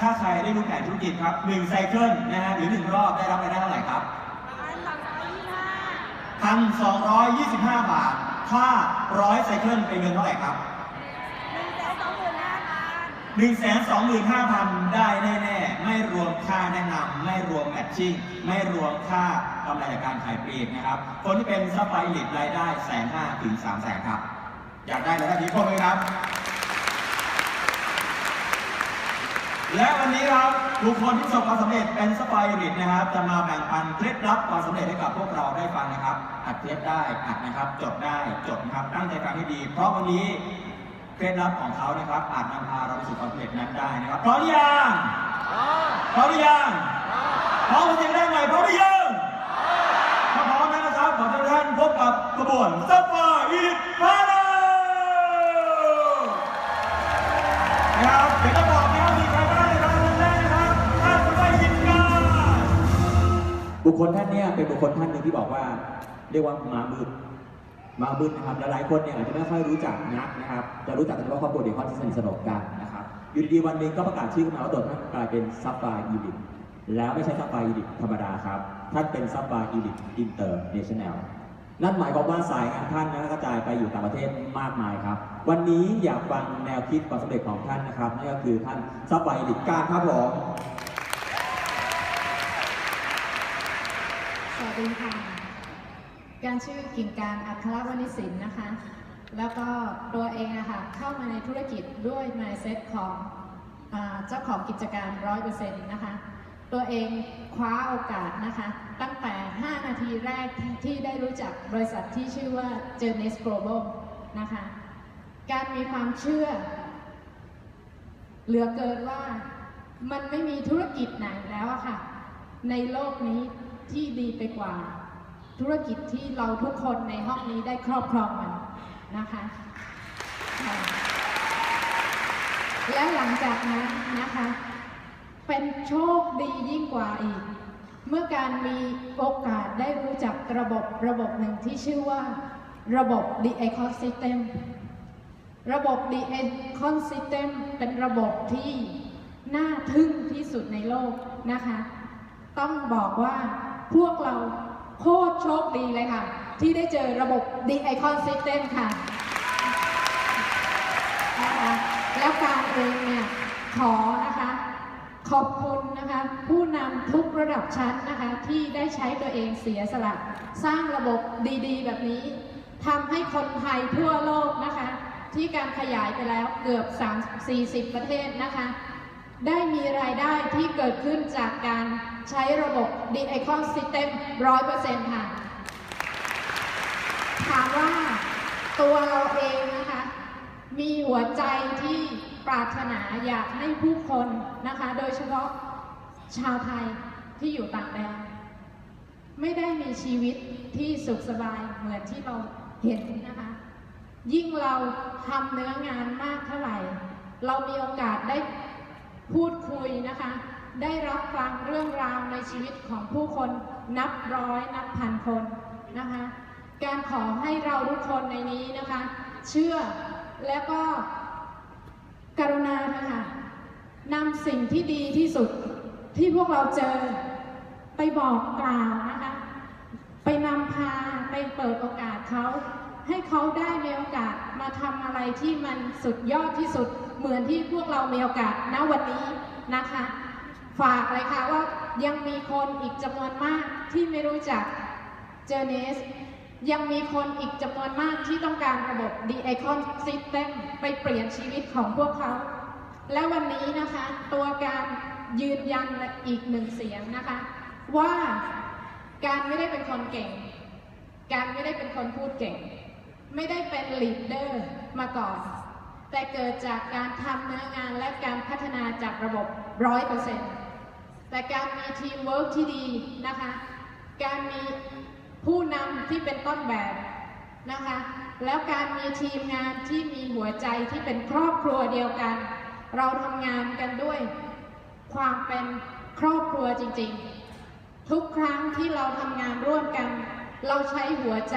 ถ้าใครได้ดูแผนธุรกิจครับหนึ่งไซเคิลนะฮะหรือหนึ่งรอบได้รับรายได้เท่าไหร่ครับพันสองร้อยยี่สิบห้าบาท ถ้าร้อยไซเคิลเป็นเงินเท่าไหร่ครับหนึ่งแสนสองหมื่นห้าพันได้แน่ๆ ไม่รวมค่าแนะนำไม่รวมแมทชิ่ง ไม่รวมค่ากำไรจากการขายปลีกนะครับ คนที่เป็นซัพพลายลิตรายได้แสนห้าถึงสามแสนครับ อยากได้รายได้นี้พวกไหมครับ และวันนี้ครับบุคคลที่ประสบความสำเร็จเป็นสปายริตนะครับ จะมาแบ่งปันเคล็ดลับความสำเร็จให้กับพวกเราได้ฟังนะครับ อัดเทปได้อัดนะครับ จดได้จดนะครับ ตั้งใจฟังให้ดี เพราะวันนี้เคล็ดลับของเขานะครับ อาจนำพาเราไปสู่ความสำเร็จนั้นได้นะครับพร้อมหรือยังพร้อมหรือยังพร้อมจะได้ไหมพร้อมหรือยังถ้าพร้อมแล้วนะครับขอเชิญท่านพบกับขบวนสปายริต บุคคลท่านเนี้เป็นบุคคลท่านหนึ่งที่บอกว่า เรียกว่ามามืดมามืดนะครับและหลายคนเนี่ยอาจจะไม่ค่อยรู้จักนักนะครับจะรู้จักกันเฉพาะครอบครัวเดียวกันที่สนิทสนมกันนะครับอยู่ดีๆวันหนึงก็ประกาศชื่อขึ้นมาว่าตัวท่านกลายเป็นซับไฟอีลิทแล้วไม่ใช่ซับไฟอีลิทธรรมดาครับท่านเป็นซับไฟอีลิทอินเตอร์เนชั่นแนลนั่นหมายความว่าสายงานท่านนะกระจายไปอยู่ต่างประเทศมากมายครับ วันนี้อยากฟังแนวคิดความสำเร็จของท่านนะครับนั่นก็คือท่านซับไฟอีลิทการครับผม สวัสดีค่ะ การชื่อกิ่งการอัครวณิสินนะคะ แล้วก็ตัวเองอะค่ะเข้ามาในธุรกิจด้วย mindset ของเจ้าของกิจการร้อยเปอร์เซ็นต์นะคะ ตัวเองคว้าโอกาสนะคะ ตั้งแต่ 5 นาทีแรกที่ได้รู้จักบริษัทที่ชื่อว่า Journeys Global นะคะ การมีความเชื่อ เหลือเกินว่ามันไม่มีธุรกิจไหนแล้วอะค่ะ ในโลกนี้ ที่ดีไปกว่า ธุรกิจที่เราทุกคนในห้องนี้ได้ครอบครองมันนะคะ และหลังจากนั้นนะคะ เป็นโชคดียิ่งกว่าอีก เมื่อการมีโอกาสได้รู้จักระบบระบบหนึ่งที่ชื่อว่าระบบ The Ecosystem ระบบ The Ecosystem เป็นระบบที่น่าทึ่งที่สุดในโลกนะคะ ต้องบอกว่า พวกเราโคตรโชคดีเลยค่ะ ที่ได้เจอระบบ The Icon System ค่ะนะคะแล้วการเองเนี่ย ขอนะคะ ขอบคุณนะคะ ผู้นำทุกระดับชั้นนะคะ ที่ได้ใช้ตัวเองเสียสละ สร้างระบบดีๆ แบบนี้ทำให้คนไทยทั่วโลกนะคะ ที่การขยายไปแล้วเกือบ 3 40 ประเทศนะคะ ได้มีรายได้ที่เกิดขึ้นจากการใช้ระบบ The Icon System 100%ค่ะ ถามว่าตัวเราเองนะคะ มีหัวใจที่ปรารถนาอยากให้ผู้คนนะคะ โดยเฉพาะชาวไทยที่อยู่ต่างแดนไม่ได้มีชีวิตที่สุขสบายเหมือนที่เราเห็นนะคะ ยิ่งเราทำเนื้องานมากเท่าไหร่ เรามีโอกาสได้ พูดคุยนะคะ ได้รับฟังเรื่องราวในชีวิตของผู้คนนับร้อยนับพันคนนะคะ การขอให้เราทุกคนในนี้นะคะ เชื่อแล้วก็กรุณานะคะนำสิ่งที่ดีที่สุดที่พวกเราเจอไปบอกกล่าวนะคะ ไปนำพาไปเปิดโอกาสเขา ให้เขาได้มีโอกาสมาทำอะไรที่มันสุดยอดที่สุดเหมือนที่พวกเรามีโอกาสณวันนี้นะคะ ฝากเลยค่ะว่ายังมีคนอีกจำนวนมากที่ไม่รู้จักเจเนสยังมีคนอีกจำนวนมากที่ต้องการระบบ The Icon System ไปเปลี่ยนชีวิตของพวกเขา และวันนี้นะคะตัวการยืนยันอีกหนึ่งเสียงนะคะ ว่าการไม่ได้เป็นคนเก่ง การไม่ได้เป็นคนพูดเก่ง ไม่ได้เป็นลีดเดอร์มาก่อน แต่เกิดจากการทำเนื้องานและการพัฒนาจากระบบร้อยเปอร์เซ็นต์แต่การมีทีมเวิร์กที่ดีนะคะ การมีผู้นำที่เป็นต้นแบบนะคะ แล้วการมีทีมงานที่มีหัวใจที่เป็นครอบครัวเดียวกัน เราทำงานกันด้วยความเป็นครอบครัวจริงๆ ทุกครั้งที่เราทำงานร่วมกัน เราใช้หัวใจ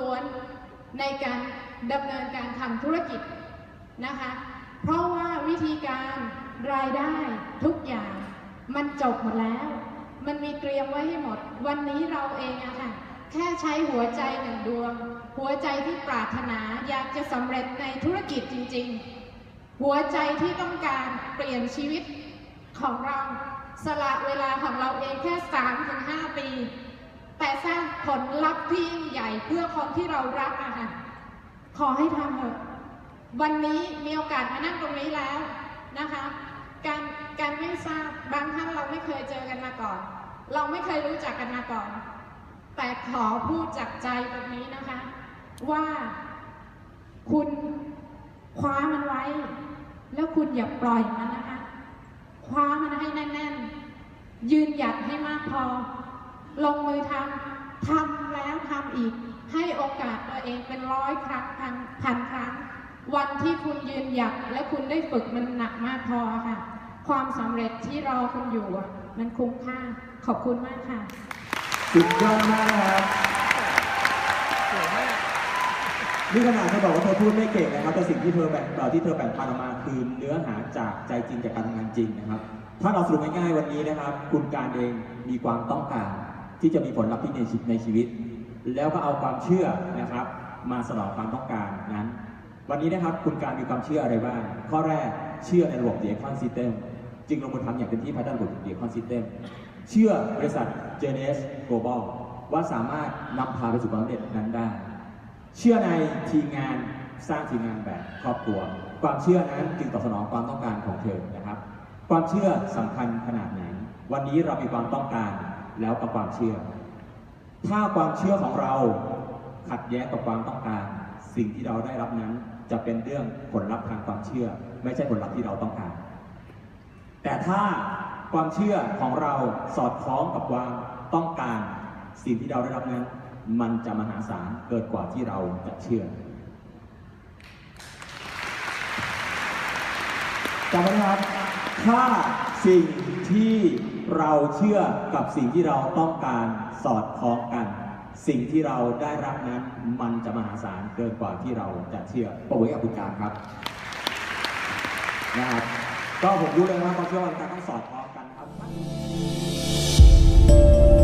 ล้วนๆในการดำเนินการทำธุรกิจนะคะ เพราะว่าวิธีการรายได้ทุกอย่างมันจบหมดแล้ว มันมีเตรียมไว้ให้หมด วันนี้เราเองอะค่ะ แค่ใช้หัวใจหนึ่งดวง หัวใจที่ปรารถนาอยากจะสำเร็จในธุรกิจจริง ๆ หัวใจที่ต้องการเปลี่ยนชีวิตของเราสละเวลาของเราเองแค่ 3-5 ปี แต่สร้างผลลัพธ์ที่ยิ่งใหญ่เพื่อคนที่เรารักอะค่ะ ขอให้ทำเถอะ วันนี้มีโอกาสมานั่งตรงนี้แล้วนะคะ การการไม่ทราบบางท่านเราไม่เคยเจอกันมาก่อน เราไม่เคยรู้จักกันมาก่อน แต่ขอพูดจากใจตรงนี้นะคะ ว่าคุณคว้ามันไว้ แล้วคุณอย่าปล่อยมันนะคะ คว้ามันให้แน่น ๆ ยืนหยัดให้มากพอ ลงมือทำทำแล้วทำอีก ให้โอกาสตัวเองเป็นร้อยครั้งพันพันครั้ง วันที่คุณยืนหยัดและคุณได้ฝึกมันหนักมากพอค่ะ ความสำเร็จที่รอคุณอยู่อะมันคุ้มค่า ขอบคุณมากค่ะ สุดยอดมากนะครับนี่ขนาดเธอบอกว่าเธอพูดไม่เก่งนะครับแต่สิ่งที่เธอแบ่งเอ่อที่เธอแบ่งปันออกมาคือเนื้อหาจากใจจริงจากการทำงานจริงนะครับ ถ้าเราสรุปง่ายๆวันนี้นะครับ คุณการเองมีความต้องการ ที่จะมีผลลัพธ์ที่ในชีวิตในชีวิต แล้วก็เอาความเชื่อนะครับ มาสนองความต้องการนั้น วันนี้นะครับคุณการมีความเชื่ออะไรบ้าง ข้อแรกเชื่อในระบบเดียคอนซิสเต็มจึงลงมือทำอย่างเต็มที่ภายใต้ระบบเดียคอนซิสเต็มเชื่อบริษัท j n s Global ว่าสามารถนำพาไปสู่ความสำเร็จนั้นได้ เชื่อในทีมงานสร้างทีมงานแบบครอบครัว ความเชื่อนั้นจึงตอบสนองความต้องการของเธอนะครับ ความเชื่อสำคัญขนาดไหน วันนี้เรามีความต้องการ แล้วกับความเชื่อ ถ้าความเชื่อของเราขัดแย้งกับความต้องการ สิ่งที่เราได้รับนั้นจะเป็นเรื่องผลลัพธ์ทางความเชื่อ ไม่ใช่ผลลัพธ์ที่เราต้องการ แต่ถ้าความเชื่อของเราสอดคล้องกับความต้องการ สิ่งที่เราได้รับนั้น มันจะมหาศาลเกินกว่าที่เราจะเชื่อจำไว้นะครับถ้า สิ่งที่เราเชื่อกับสิ่งที่เราต้องการสอดคล้องกัน สิ่งที่เราได้รับนั้นมันจะมหาศาลเกินกว่าที่เราจะเชื่อปรบมือให้กับคุณการครับนะครับก็ผมรู้เลยว่าความเชื่อวันการต้องสอดคล้องกันครับ